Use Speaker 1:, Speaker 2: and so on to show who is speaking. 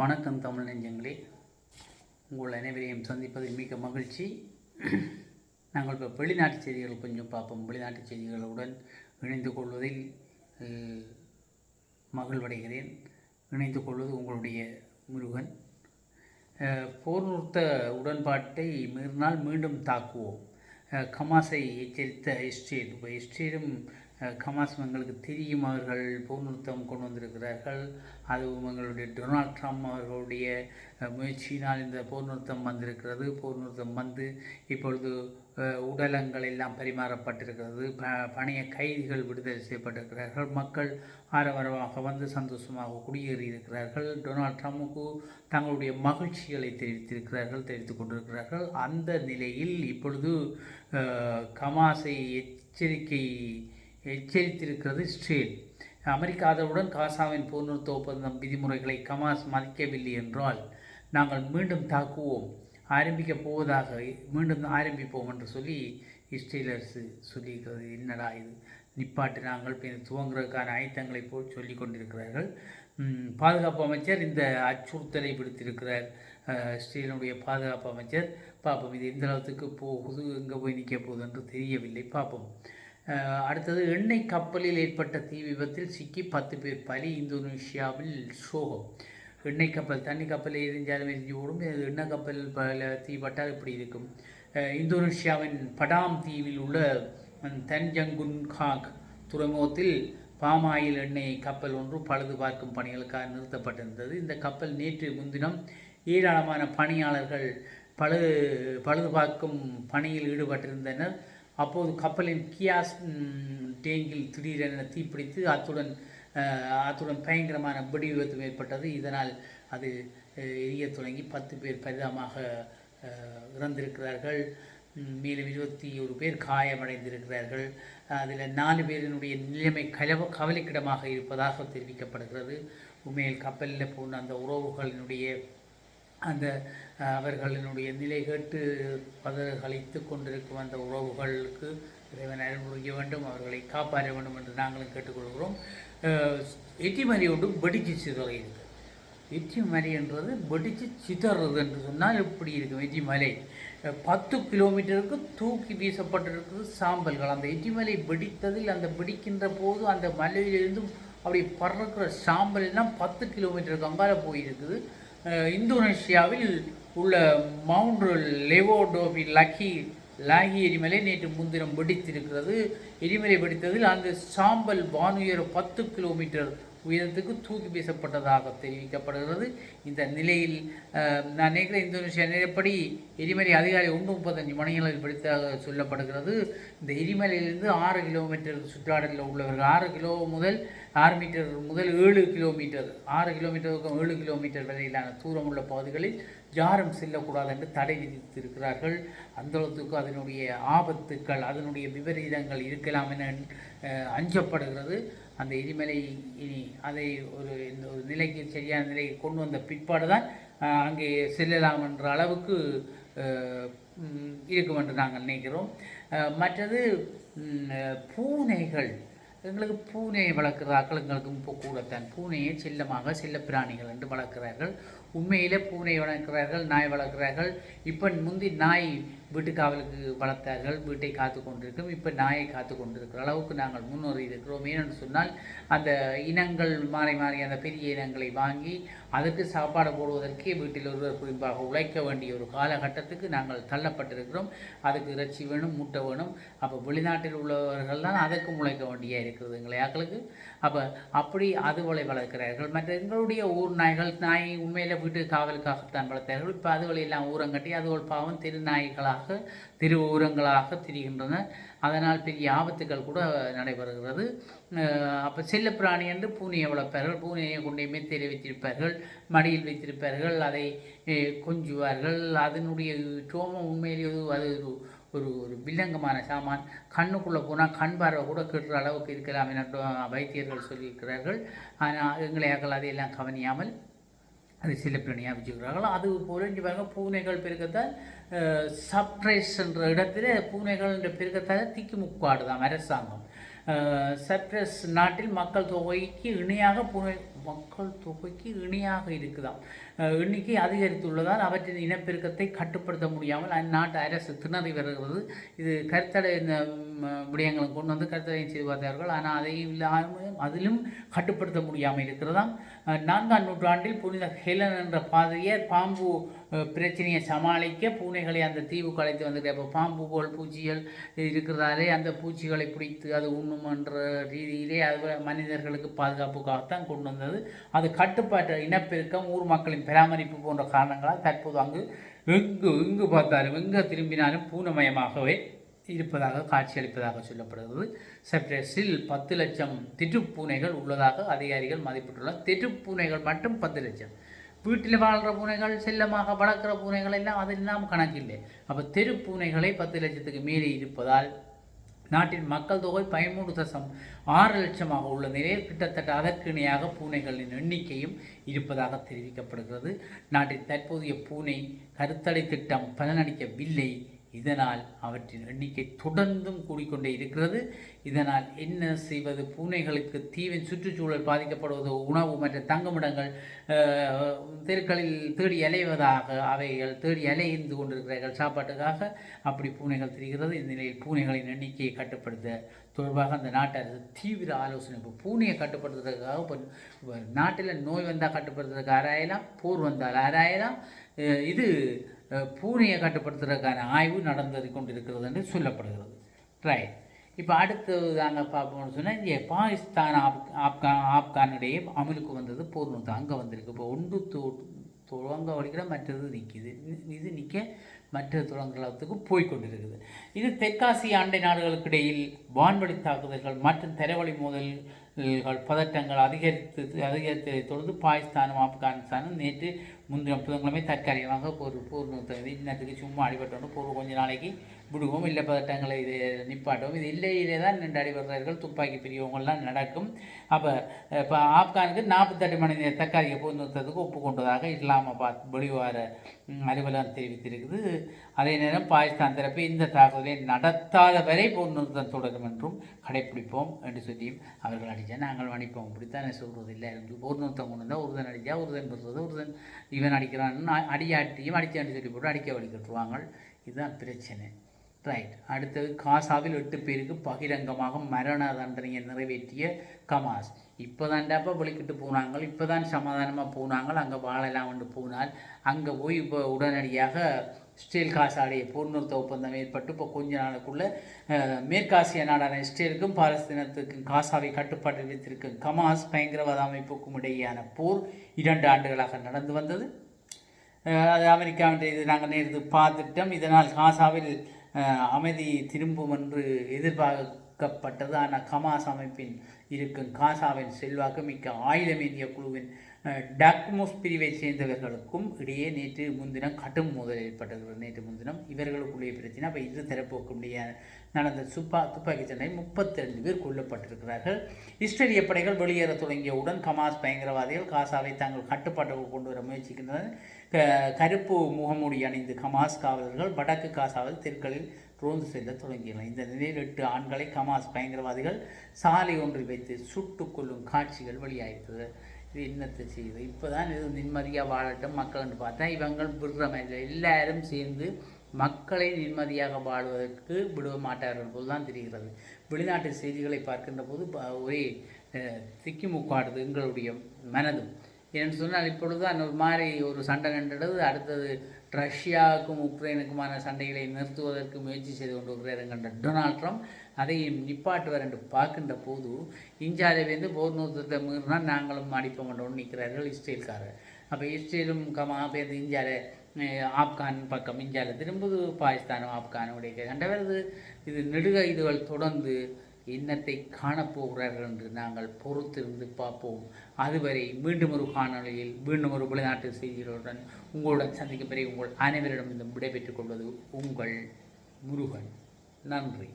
Speaker 1: வணக்கம் தமிழ் நெஞ்சங்களே. உங்கள் அனைவரையும் சந்திப்பதில் மிக மகிழ்ச்சி. நாங்கள் இப்போ வெளிநாட்டு செய்திகள் கொஞ்சம் பார்ப்போம். வெளிநாட்டு செய்திகளுடன் இணைந்து கொள்வதில் மகிழ்வடைகிறேன். இணைந்து கொள்வது உங்களுடைய முருகன். போர் நிறுத்த உடன்பாட்டை மீறினால் மீண்டும் தாக்குவோம். கமாஸை எச்சரித்த இஸ்ரேல் இப்போ இஸ்ரேலும் கமாஸ் எங்களுக்கு தெரியும் அவர்கள் போர் கொண்டு வந்திருக்கிறார்கள். அதுவும் எங்களுடைய டொனால்ட் ட்ரம்ப் அவர்களுடைய முயற்சியினால் இந்த போர் வந்திருக்கிறது. போர் வந்து இப்பொழுது உடலங்கள் எல்லாம் பரிமாறப்பட்டிருக்கிறது. ப பணைய கைதிகள் விடுதலை செய்யப்பட்டிருக்கிறார்கள். மக்கள் ஆரவாரமாக வந்து சந்தோஷமாக குடியேறி இருக்கிறார்கள் டொனால்ட் ட்ரம்புக்கு தங்களுடைய மகிழ்ச்சிகளை தெரிவித்திருக்கிறார்கள் தெரிவித்துக் கொண்டிருக்கிறார்கள். அந்த நிலையில் இப்பொழுது கமாசை எச்சரிக்கை எச்சரித்திருக்கிறது இஸ்ரேல் அமெரிக்க ஆதரவுடன் காசாவின் போர்நிறுத்த ஒப்பந்தம் விதிமுறைகளை கமாஸ் மதிக்கவில்லை என்றால் நாங்கள் மீண்டும் தாக்குவோம். ஆரம்பிக்கப் போவதாக மீண்டும் ஆரம்பிப்போம் என்று சொல்லி இஸ்ரேல் அரசு சொல்லியிருக்கிறது. என்னடா இது? நிப்பாட்டு நாங்கள் பின் துவங்குறதுக்கான ஆயத்தங்களை போல் சொல்லி கொண்டிருக்கிறார்கள். பாதுகாப்பு அமைச்சர் இந்த அச்சுறுத்தலை விடுத்திருக்கிறார். அஹ், இஸ்ரேலினுடைய பாதுகாப்பு அமைச்சர் பார்ப்போம் இது எந்த அளவுக்கு போகுது எங்கே போய் நிற்க போகுது என்று தெரியவில்லை. பார்ப்போம் அடுத்தது எண்ணெய் கப்பலில் ஏற்பட்ட தீ விபத்தில் சிக்கி பத்து பேர் பலி. இந்தோனேஷியாவில் சோகம். எண்ணெய் கப்பல் தண்ணி கப்பல் எரிஞ்சாலும் எரிஞ்சு ஓடும். எண்ணெய் கப்பல் பல தீப்பட்டால் இப்படி இருக்கும். இந்தோனேஷியாவின் படாம் தீவில் உள்ள ம், தன்ஜங்குன் காக் துறைமுகத்தில் பாமாயில் எண்ணெய் கப்பல் ஒன்று பழுது பார்க்கும் பணிகளுக்காக நிறுத்தப்பட்டிருந்தது. இந்த கப்பல் நேற்று முன்தினம் ஏராளமான பணியாளர்கள் பழுது பழுது பார்க்கும் பணியில் ஈடுபட்டிருந்தனர். அப்போது கப்பலின் கியாஸ் டேங்கில் திடீரென தீப்பிடித்து அத்துடன் அத்துடன் பயங்கரமான வெடி விபத்து ஏற்பட்டது. இதனால் அது எரிய தொடங்கி பத்து பேர் பரிதாபமாக இறந்திருக்கிறார்கள். மேலும் இருபத்தி ஒரு பேர் காயமடைந்திருக்கிறார்கள். அதில் நாலு பேரினுடைய நிலைமை கலவ கவலைக்கிடமாக இருப்பதாக தெரிவிக்கப்படுகிறது. உண்மையில் கப்பலில் போன அந்த உறவுகளினுடைய அந்த அவர்களினுடைய நிலை கேட்டு பதகழித்து கொண்டிருக்கும் அந்த உறவுகளுக்கு இறைவன் அருள் வேண்டும் அவர்களை காப்பாற்ற வேண்டும் என்று நாங்களும் கேட்டுக்கொள்கிறோம். அஹ், ஒன்று வெடிச்சு சிதறையிருக்கு வெற்றிமலை என்றது வெடிச்சு சிதறது என்று சொன்னால் எப்படி இருக்கும்? வெற்றிமலை பத்து கிலோமீட்டருக்கு தூக்கி வீசப்பட்டிருக்கிறது சாம்பல்கள். அந்த எட்டிமலை வெடித்ததில் அந்த வெடிக்கின்ற போது அந்த மலையிலிருந்து அப்படி பறக்கிற சாம்பல் எல்லாம் பத்து கிலோமீட்டருக்கு அங்கால போயிருக்குது. இந்தோனேஷியாவில் உள்ள மவுண்ட் லெவோடோபி லக்கி லாகி எரிமலை நேற்று முன்தினம் வெடித்திருக்கிறது. எரிமலை வெடித்ததில் அந்த சாம்பல் வானுயர பத்து கிலோமீட்டர் உயரத்துக்கு தூக்கி வீசப்பட்டதாக தெரிவிக்கப்படுகிறது. இந்த நிலையில் நான் நினைக்கிறேன் இந்தோனேஷியா நிலைப்படி எரிமலை அதிகாலை ஒன்று முப்பத்தஞ்சு மணிகளில் வெடித்ததாக சொல்லப்படுகிறது. இந்த எரிமலையிலிருந்து ஆறு கிலோமீட்டர் சுற்றாடலில் உள்ளவர்கள் ஆறு கிலோ முதல் ஆறு மீட்டர் முதல் ஏழு கிலோமீட்டர் ஆறு கிலோமீட்டருக்கும் ஏழு கிலோமீட்டர் வரையிலான தூரம் உள்ள பகுதிகளில் யாரும் செல்லக்கூடாது என்று தடை விதித்திருக்கிறார்கள். அந்தளவுக்கு அதனுடைய ஆபத்துக்கள் அதனுடைய விபரீதங்கள் இருக்கலாம் என அஞ்சப்படுகிறது. அந்த எரிமலை இனி அதை ஒரு இந்த ஒரு நிலைக்கு சரியான நிலைக்கு கொண்டு வந்த பிற்பாடு தான் அங்கே செல்லலாம் என்ற அளவுக்கு இருக்கும் என்று நாங்கள் நினைக்கிறோம். மற்றது பூனைகள் எங்களுக்கு பூனையை வளர்க்குறாக்கள் எங்களுக்கும் இப்போ கூடத்தான். பூனையை செல்லமாக செல்லப்பிராணிகள் என்று வளர்க்கிறார்கள். உண்மையிலே பூனை வளர்க்கிறார்கள் நாய் வளர்க்கிறார்கள். இப்போ முந்தி நாய் வீட்டு காவலுக்கு வளர்த்தார்கள் வீட்டை காத்து கொண்டிருக்கும். இப்போ நாயை காத்து கொண்டிருக்கிற அளவுக்கு நாங்கள் முன்னோறி இருக்கிறோம். ஏனென்று சொன்னால் அந்த இனங்கள் மாறி மாறி அந்த பெரிய இனங்களை வாங்கி அதற்கு சாப்பாடு போடுவதற்கே வீட்டில் ஒருவர் குறிப்பாக உழைக்க வேண்டிய ஒரு காலகட்டத்துக்கு நாங்கள் தள்ளப்பட்டிருக்கிறோம். அதுக்கு இறைச்சி வேணும் முட்டை வேணும். அப்போ வெளிநாட்டில் உள்ளவர்கள் தான் அதற்கும் உழைக்க வேண்டிய இருக்கிறது எங்களை ஆக்களுக்கு. அப்போ அப்படி அதுகளை வளர்க்கிறார்கள். மற்ற எங்களுடைய ஊர் நாய்கள் நாய் உண்மையில் வீட்டு காவலுக்காகத்தான் வளர்த்தார்கள். இப்போ அதுகளை எல்லாம் ஊரங்கட்டி அதுகள் பாவம் திருநாய்களாக திரு ஊரங்களாக திரிகின்றன. அதனால் பெரிய ஆபத்துகள் கூட நடைபெறுகிறது. அப்போ செல்லப்பிராணி என்று பூனையை வளர்ப்பார்கள். பூனையை கொண்டே மெத்தையில் வைத்திருப்பார்கள் மடியில் வைத்திருப்பார்கள். அதை கொஞ்சுவார்கள். அதனுடைய சோமம் உண்மையிலேயே அது ஒரு ஒரு ஒரு வில்லங்கமான சாமான். கண்ணுக்குள்ளே போனால் கண் பார்வை கூட கெட்டுற அளவுக்கு இருக்கலாம் என வைத்தியர்கள் சொல்லியிருக்கிறார்கள். ஆனால் எங்களை அகல் அதையெல்லாம் கவனியாமல் அது சில பிராணியாக வச்சுக்கிறார்கள். அது போல இங்கே பாருங்க பூனைகள் பெருக்கத்தால் சப்ரைஸ் என்ற இடத்துல பூனைகள் என்ற பெருக்கத்தால் திக்கி முக்காடுதான் அரசாங்கம். சப்ரஸ் நாட்டில் மக்கள் தொகைக்கு இணையாக பூனை மக்கள் தொகைக்கு இணையாக இருக்குதாம். எண்ணிக்கை அதிகரித்துள்ளதால் அவற்றின் இனப்பெருக்கத்தை கட்டுப்படுத்த முடியாமல் அந்நாட்டு அரசு திணறி வருகிறது. இது கருத்தடை இந்த விடயங்களை கொண்டு வந்து கருத்தடை செய்து பார்த்தார்கள். ஆனால் அதை இல்லாமல் அதிலும் கட்டுப்படுத்த முடியாமல் இருக்கிறதாம். நான்காம் நூற்றாண்டில் புனித ஹெலன் என்ற பாதிரியார் பாம்பு பிரச்சனையை சமாளிக்க பூனைகளை அந்த தீவுக்கு அழைத்து வந்திருக்கார் இப்போ போல் பூச்சிகள் இருக்கிறாரே அந்த பூச்சிகளை பிடித்து அது உண்ணுமன்ற ரீதியிலே அது மனிதர்களுக்கு பாதுகாப்புக்காகத்தான் கொண்டு வந்தது. அது கட்டுப்பாட்டு இனப்பெருக்கம் ஊர் மக்களின் பராமரிப்பு போன்ற காரணங்களால் தற்போது அங்கு எங்கு எங்கு பார்த்தாலும் எங்கு திரும்பினாலும் பூனமயமாகவே இருப்பதாக காட்சியளிப்பதாக சொல்லப்படுகிறது. செப்டேஸில் பத்து லட்சம் திட்டுப்பூனைகள் உள்ளதாக அதிகாரிகள் மதிப்பிட்டுள்ளனர். திட்டுப்பூனைகள் மட்டும் பத்து லட்சம். வீட்டில் வாழ்கிற பூனைகள் செல்லமாக வளர்க்குற பூனைகள் எல்லாம் அதெல்லாம் கணக்கில்லை. அப்போ தெரு பூனைகளை பத்து லட்சத்துக்கு மேலே இருப்பதால் நாட்டின் மக்கள் தொகை பதிமூணு தசம் ஆறு லட்சமாக உள்ள நிலையில் கிட்டத்தட்ட அதற்கு இணையாக பூனைகளின் எண்ணிக்கையும் இருப்பதாக தெரிவிக்கப்படுகிறது. நாட்டின் தற்போதைய பூனை கருத்தடை திட்டம் பலனளிக்கவில்லை இதனால் அவற்றின் எண்ணிக்கை தொடர்ந்தும் கூடிக்கொண்டே இருக்கிறது. இதனால் என்ன செய்வது? பூனைகளுக்கு தீவின் சுற்றுச்சூழல் பாதிக்கப்படுவது உணவு மற்றும் தங்குமிடங்கள் தெருக்களில் தேடி அலைவதாக அவைகள் தேடி அலைந்து கொண்டிருக்கிறார்கள். சாப்பாட்டுக்காக அப்படி பூனைகள் தெரிகிறது. இந்த நிலையில் பூனைகளின் எண்ணிக்கையை கட்டுப்படுத்த தொடர்பாக அந்த நாட்டு அரசு தீவிர ஆலோசனை. இப்போ பூனையை கட்டுப்படுத்துறதுக்காக இப்போ நாட்டில் நோய் வந்தால் கட்டுப்படுத்துறதுக்கு ஆராயலாம் போர் வந்தால் ஆராயலாம். இது பூனையை கட்டுப்படுத்துறதுக்கான ஆய்வு நடந்து கொண்டிருக்கிறது என்று சொல்லப்படுகிறது. ரைட் இப்போ அடுத்தது நாங்கள் பார்ப்போம்னு சொன்னால் இங்கே பாகிஸ்தான் ஆப் ஆப்கான் ஆப்கானிடையே அமலுக்கு வந்தது போர் நிறுத்தம் அங்கே வந்திருக்கு. இப்போ ஒன்று தோ துவங்க வலிக்கிற மற்றது நிற்கிது இது நிற்க மற்ற துறங்கலத்துக்கு போய்கொண்டிருக்குது. இது தெற்காசிய அண்டை நாடுகளுக்கு இடையில் வான்வழி தாக்குதல்கள் மற்றும் தரவழி மோதல் பதட்டங்கள் அதிகரித்து அதிகரித்ததை தொடர்ந்து பாகிஸ்தானும் ஆப்கானிஸ்தானும் நேற்று முந்தைய புதன்கிழமை தற்காலிகமாக போர் போர் நிறுத்தம் இன்னத்துக்கு சும்மா அடிபட்டோம் போர் கொஞ்ச நாளைக்கு விடுவோம். இல்லை பதட்டங்களை இது நிப்பாட்டுவோம். இது இல்லையிலே தான் ரெண்டு அடிபடுறார்கள் துப்பாக்கி பிரியவங்கள்லாம் நடக்கும். அப்போ இப்போ ஆப்கானுக்கு நாற்பத்தெட்டு மணி நேர தற்காலிக போர் நிறுத்தத்துக்கு ஒப்புக்கொண்டதாக இஸ்லாமாபாத் வெளிவார அலுவலகம் தெரிவித்திருக்குது. அதே நேரம் பாகிஸ்தான் தரப்பு இந்த தாக்குதலை நடத்தாத வரை போர் நிறுத்தம் தொடரும் என்றும் கடைப்பிடிப்போம் என்று சொல்லியும் அவர்கள் அடித்தா நாங்கள் அடிப்போம் இப்படித்தானே சொல்கிறது இல்லை என்று போர் கொண்டு வந்தால் ஒருதன் அடித்தா ஒருதன் பெறுறது ஒருதன் இவன் அடிக்கிறான்னு அடியாட்டியும் அடிச்சாண்டி சொல்லி போட்டு அடிக்க வலிக்கட்டுருவாங்க இதுதான் பிரச்சனை. ரைட் அடுத்தது காசாவில் எட்டு பேருக்கு பகிரங்கமாக மரண தண்டனையை நிறைவேற்றிய கமாஸ். இப்போ தாண்டாப்பா வெளிக்கிட்டு போனாங்க. இப்போ தான் சமாதானமாக போனாங்க. அங்கே வாழலாம் வந்து போனால் அங்கே போய் இப்போ உடனடியாக இஸ்ரேல் காசாடைய போர் ஒப்பந்தம் ஏற்பட்டு இப்போ கொஞ்ச நாளுக்குள்ள மேற்காசிய நாடான இஸ்ரேலுக்கும் பாலஸ்தீனத்துக்கும் காசாவை கட்டுப்பாட்டில் வைத்திருக்கும் கமாஸ் பயங்கரவாத அமைப்புக்கும் இடையேயான போர் இரண்டு ஆண்டுகளாக நடந்து வந்தது. அது அமெரிக்காவின் இது நாங்கள் நேர்ந்து பார்த்துட்டோம். இதனால் காசாவில் அமைதி திரும்பும் என்று எதிர்பார்க்க ஆனால் கமாஸ் அமைப்பின் இருக்கும் காசாவின் செல்வாக்கு மிக்க ஆயுதமேந்திய குழுவின் டாக்மோஸ் பிரிவை சேர்ந்தவர்களுக்கும் இடையே நேற்று முன்தினம் கடும் மோதல் ஏற்பட்டது. நேற்று முன்தினம் இவர்களுக்குள்ளே பிரச்சனை. அப்போ இரு தரப்புக்கும் நடந்த சுப்பா துப்பாக்கி சண்டை முப்பத்தி ரெண்டு பேர் கொல்லப்பட்டிருக்கிறார்கள். இஸ்ரேலிய படைகள் வெளியேற தொடங்கியவுடன் கமாஸ் பயங்கரவாதிகள் காசாவை தங்கள் கட்டுப்பாட்டுக்குள் கொண்டு வர முயற்சிக்கின்றனர். க- கருப்பு முகமூடி அணிந்து கமாஸ் காவலர்கள் வடக்கு காசாவில் தெற்களில் ரோந்து செல்ல தொடங்கினர் இந்த நிலையில் எட்டு ஆண்களை கமாஸ் பயங்கரவாதிகள் சாலை ஒன்றில் வைத்து சுட்டு கொள்ளும் காட்சிகள் வெளியாகிறது இது என்னத்தை செய்யுது இப்போ தான் இது நிம்மதியாக வாழட்டும் மக்கள்னு பார்த்தா இவங்கள் விடுற மாதிரி எல்லாரும் சேர்ந்து மக்களை நிம்மதியாக வாழ்வதற்கு விட மாட்டார்கள் போது தான் தெரிகிறது. வெளிநாட்டு செய்திகளை பார்க்கின்ற போது ப- ஒரே திக்கிமுக்காடுது எங்களுடைய மனதும். ஏன்னு சொன்னால் இப்பொழுது அந்த ஒரு மாதிரி ஒரு சண்டை நின்றது. அடுத்தது ரஷ்யாவுக்கும் உக்ரைனுக்குமான சண்டைகளை நிறுத்துவதற்கு முயற்சி செய்து கொண்டு இருக்கிறார் என்கின்ற டொனால்ட் ட்ரம்ப். அதையும் நிப்பாட்டுவர் என்று பார்க்கின்ற போது இந்தியாவில் வந்து போர் நிறுத்தத்தை மீறினா நாங்களும் அடிப்போம் கொண்டு நிற்கிறார்கள் இஸ்ரேல்காரர். அப்போ இஸ்ரேலும் கமா பேருந்து இந்தியாவில் ஆப்கான் பக்கம் இந்தியாவில் திரும்புது பாகிஸ்தானும் ஆப்கானும் உடைய கண்டவரது இது நெடுக இதுகள் தொடர்ந்து என்னத்தை காணப்போகிறார்கள் என்று நாங்கள் பொறுத்திருந்து பார்ப்போம். அதுவரை மீண்டும் ஒரு காணொலியில் மீண்டும் ஒரு வெளிநாட்டு செய்திகளுடன் உங்களுடன் சந்திக்கும் பிறகு உங்கள் அனைவரிடம் இந்த விடைபெற்றுக் கொள்வது உங்கள் முருகன். நன்றி.